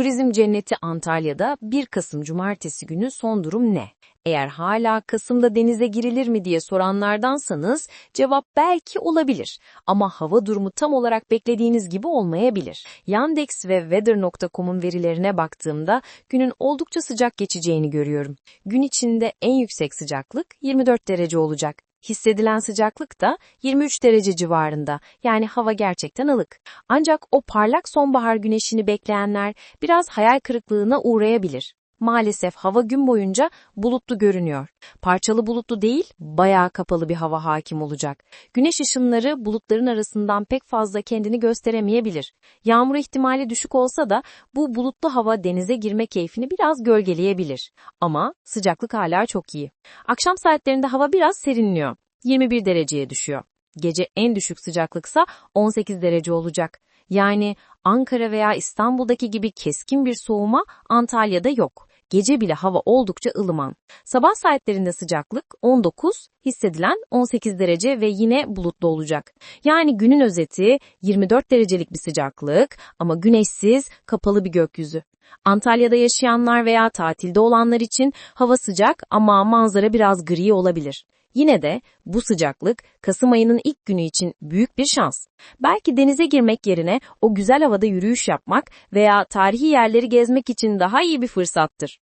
Turizm cenneti Antalya'da 1 Kasım Cumartesi günü son durum ne? Eğer hala Kasım'da denize girilir mi diye soranlardansanız cevap belki olabilir. Ama hava durumu tam olarak beklediğiniz gibi olmayabilir. Yandex ve Weather.com'un verilerine baktığımda günün oldukça sıcak geçeceğini görüyorum. Gün içinde en yüksek sıcaklık 24 derece olacak. Hissedilen sıcaklık da 23 derece civarında. Yani hava gerçekten ılık. Ancak o parlak sonbahar güneşini bekleyenler biraz hayal kırıklığına uğrayabilir. Maalesef hava gün boyunca bulutlu görünüyor. Parçalı bulutlu değil, bayağı kapalı bir hava hakim olacak. Güneş ışınları bulutların arasından pek fazla kendini gösteremeyebilir. Yağmur ihtimali düşük olsa da bu bulutlu hava denize girme keyfini biraz gölgeleyebilir. Ama sıcaklık hala çok iyi. Akşam saatlerinde hava biraz serinliyor. 21 dereceye düşüyor. Gece en düşük sıcaklıksa 18 derece olacak. Yani Ankara veya İstanbul'daki gibi keskin bir soğuma Antalya'da yok. Gece bile hava oldukça ılıman. Sabah saatlerinde sıcaklık 19, hissedilen 18 derece ve yine bulutlu olacak. Yani günün özeti 24 derecelik bir sıcaklık ama güneşsiz, kapalı bir gökyüzü. Antalya'da yaşayanlar veya tatilde olanlar için hava sıcak ama manzara biraz gri olabilir. Yine de bu sıcaklık Kasım ayının ilk günü için büyük bir şans. Belki denize girmek yerine o güzel havada yürüyüş yapmak veya tarihi yerleri gezmek için daha iyi bir fırsattır.